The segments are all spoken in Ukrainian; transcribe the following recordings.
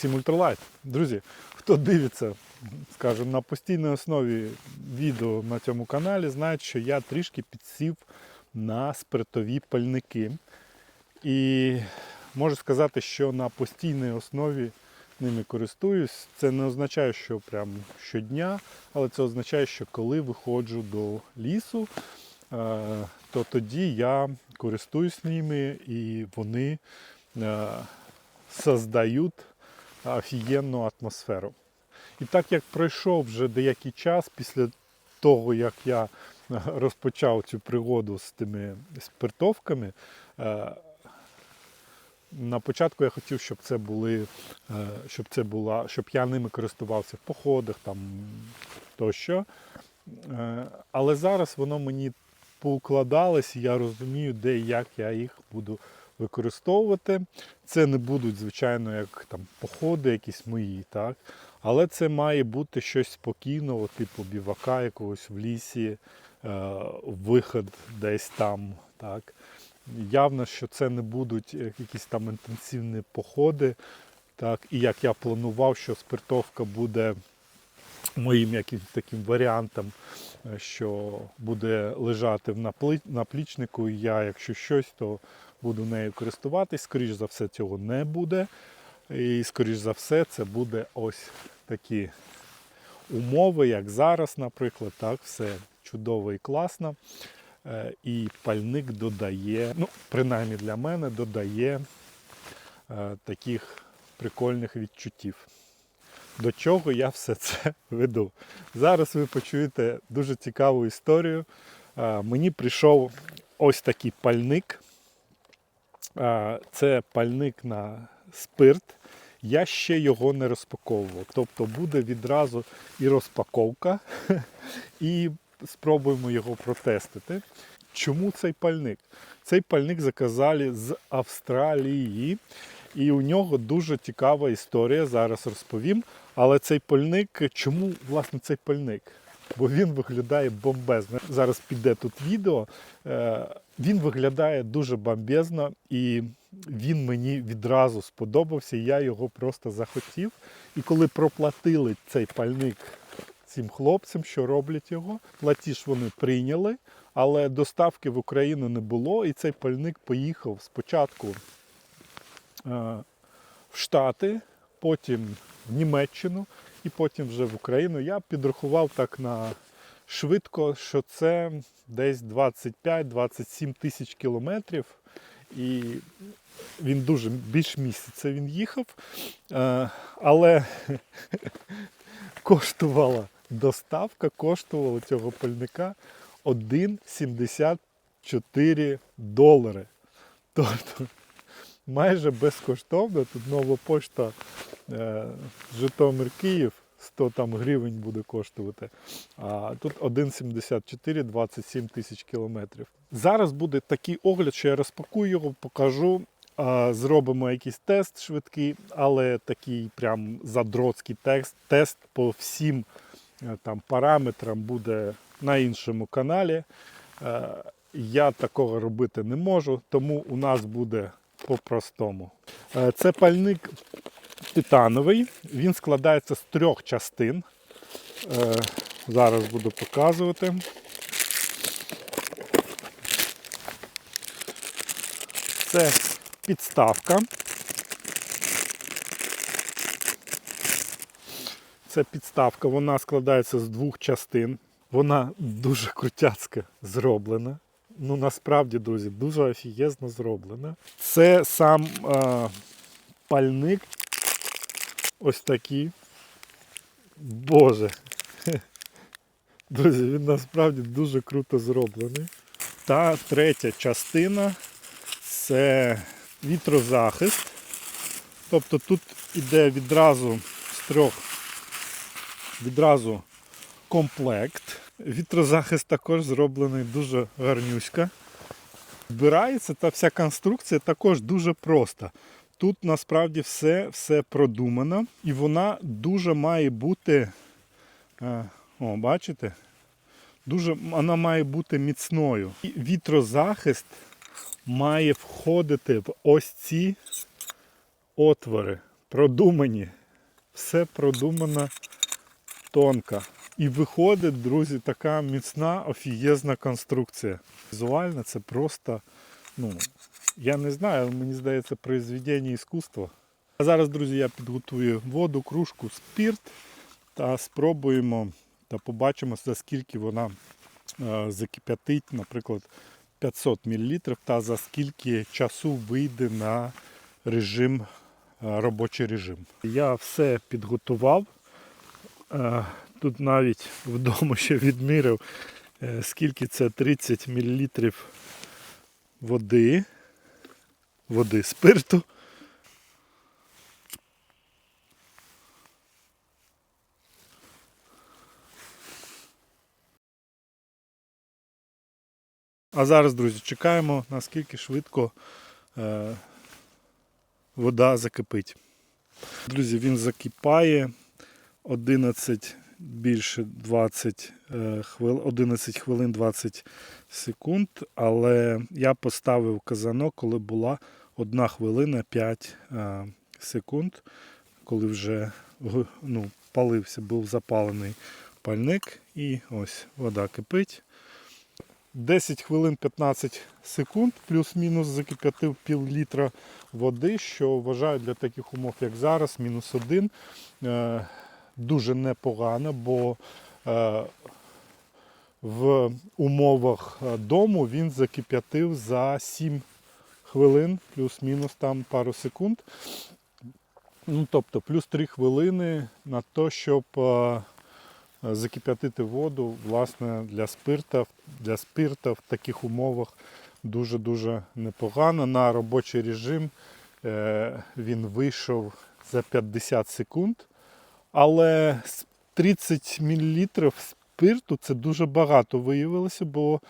Всім ультралайт. Друзі, хто дивиться, скажімо, на постійній основі відео на цьому каналі, знають, що я трішки підсів на спиртові пальники. І можу сказати, що на постійній основі ними користуюсь. Це не означає, що прям щодня, але це означає, що коли виходжу до лісу, е, то тоді я користуюсь ними і вони е, создають офігенну атмосферу. І так як пройшов вже деякий час після того, як я е, розпочав цю пригоду з тими спиртовками, е, на початку я хотів, щоб це були, е, щоб це була, щоб я ними користувався в походах там тощо. Але зараз воно мені поукладалось, і я розумію, де і як я їх буду використовувати. Це не будуть, звичайно, як там походи якісь мої, так? Але це має бути щось спокійного, типу бівака якогось в лісі, е, виход десь там. Так? Явно, що це не будуть е, якісь там інтенсивні походи. Так? І як я планував, що спиртовка буде моїм якимось таким варіантом, е, що буде лежати наплі- наплічнику, і я, якщо щось, то буду нею користуватись. Скоріш за все, цього не буде. І скоріш за все, це буде ось такі умови, як зараз, наприклад. Так, все чудово і класно. Е, І пальник додає, ну, принаймні для мене, додає е, таких прикольних відчуттів. До чого я все це веду. Зараз ви почуєте дуже цікаву історію. Е, Мені прийшов ось такий пальник. Це пальник на спирт. Я ще його не розпаковував. Тобто буде відразу і розпаковка, і спробуємо його протестити. Чому цей пальник? Цей пальник заказали з Австралії, і у нього дуже цікава історія. Зараз розповім. Але цей пальник, чому власне цей пальник? Бо він виглядає бомбезно. Зараз піде тут відео. Е, Він виглядає дуже бомбезно і він мені відразу сподобався. Я його просто захотів. І коли проплатили цей пальник цим хлопцям, що роблять його, платіж вони прийняли, але доставки в Україну не було. І цей пальник поїхав спочатку е, в Штати, потім в Німеччину і потім вже в Україну. Я підрахував так на швидко, що це десь 25-27 тисяч кілометрів. І він дуже більш місяця він їхав. Е, Але коштувала доставка, коштувала цього пальника 1,74 долари. Тобто майже безкоштовно. Тут нова пошта Житомир Київ 100 там гривень буде коштувати. А тут 1,74 27 тисяч кілометрів. Зараз буде такий огляд, що я розпакую його, покажу. Зробимо якийсь тест швидкий, але такий прям задроцький тест, тест по всім е, там, параметрам буде на іншому каналі. Е, Я такого робити не можу, тому у нас буде по-простому. Е, Це пальник титановий, він складається з трьох частин. Е, Зараз буду показувати. Це підставка. Це підставка, вона складається з двох частин. Вона дуже крутяцька зроблена. Ну, насправді, друзі, дуже офігезно зроблена. Це сам е, пальник. Ось такий. Боже. Друзі, він насправді дуже круто зроблений. Та третя частина це вітрозахист. Тобто тут іде відразу з трьох відразу комплект. Вітрозахист також зроблений дуже гарнюська. Збирається та вся конструкція також дуже проста. Тут насправді все, все продумано і вона дуже має бути, е, о, бачите? Дуже вона має бути міцною. І вітрозахист має входити в ось ці отвори. продумані. Все продумано тонко. І виходить, друзі, така міцна, офієзна конструкція. Візуально це просто, ну, я не знаю, мені здається, произведення іскусства. А зараз, друзі, я підготую воду, кружку, спірт та спробуємо та побачимо, за скільки вона е, закип'ятить, наприклад, 500 мл та за скільки часу вийде на режим, е, робочий режим. Я все підготував. Е, Тут навіть вдома ще відміряв, скільки це 30 мл води, води спирту. А зараз, друзі, чекаємо, наскільки швидко е, вода закипить. Друзі, він закипає 11 більше 20 е, хвилин, 11 хвилин 20 секунд, але я поставив казанок, коли була 1 хвилина 5 е, секунд, коли вже ну, палився, був запалений пальник, і ось вода кипить. 10 хвилин 15 секунд, плюс-мінус закип'ятив пів літра води, що вважаю для таких умов, як зараз, мінус один, е, дуже непогано, бо е, в умовах е, дому він закип'ятив за 7 хвилин, плюс-мінус там пару секунд. Ну, тобто плюс 3 хвилини на те, щоб е, закип'ятити воду власне для спирта. Для спирта в таких умовах дуже-дуже непогано. На робочий режим він вийшов за 50 секунд. Але 30 мл спирту це дуже багато виявилося, бо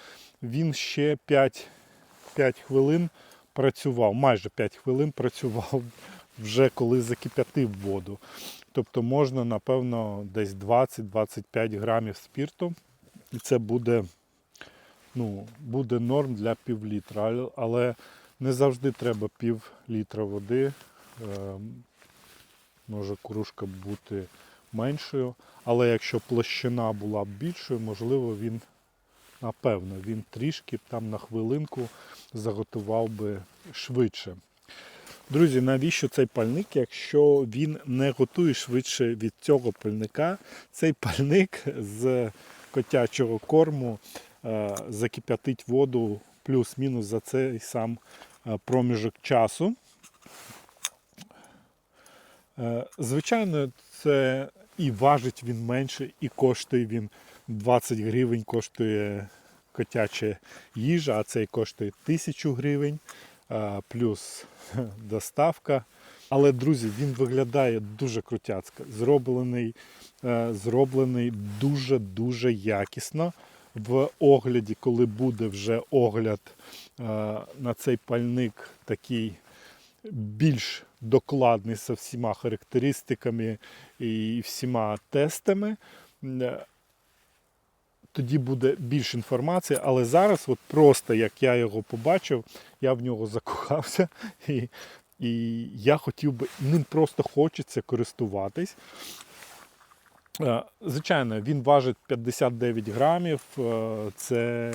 він ще 5, 5 хвилин працював, майже 5 хвилин працював вже коли закип'ятив воду. Тобто можна, напевно, десь 20-25 грамів спирту. І це буде, ну, буде норм для пів літра. Але- не завжди треба пів літра води. Може кружка бути меншою. Але якщо площина була б більшою, можливо, він, напевно, він трішки там на хвилинку заготував би швидше. Друзі, навіщо цей пальник, якщо він не готує швидше від цього пальника? Цей пальник з котячого корму е, закип'ятить воду плюс-мінус за цей сам е, проміжок часу. Е, Звичайно, це і важить він менше, і коштує він 20 гривень, коштує котяча їжа, а цей коштує 1000 гривень, е, плюс доставка. Але, друзі, він виглядає дуже крутяцько. Зроблений, е, зроблений дуже-дуже якісно. В огляді, коли буде вже огляд на цей пальник такий більш докладний з всіма характеристиками і всіма тестами. Е, Тоді буде більше інформації, але зараз, от просто як я його побачив, я в нього закохався, і, і я хотів би, ним просто хочеться користуватись. Е, Звичайно, він важить 59 грамів, е, це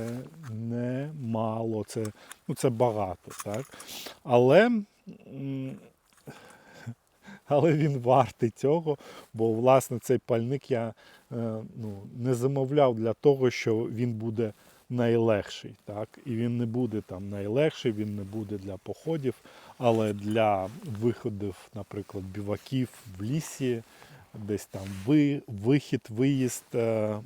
не мало, це, ну, це багато. Так? Але, але він вартий цього, бо власне цей пальник я е, ну, не замовляв для того, що він буде найлегший. Так? І він не буде там найлегший, він не буде для походів, але для виходів, наприклад, біваків в лісі, десь там ви, вихід, виїзд е,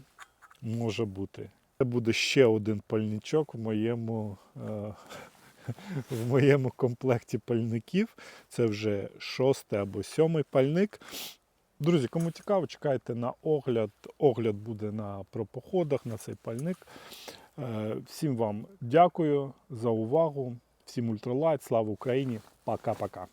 може бути. Це буде ще один пальничок в моєму, е, в моєму комплекті пальників. Це вже шостий або сьомий пальник. Друзі, кому цікаво, чекайте на огляд. Огляд буде на пропоходах, на цей пальник. Е, Всім вам дякую за увагу. Всім ультралайт, слава Україні. Пока-пока.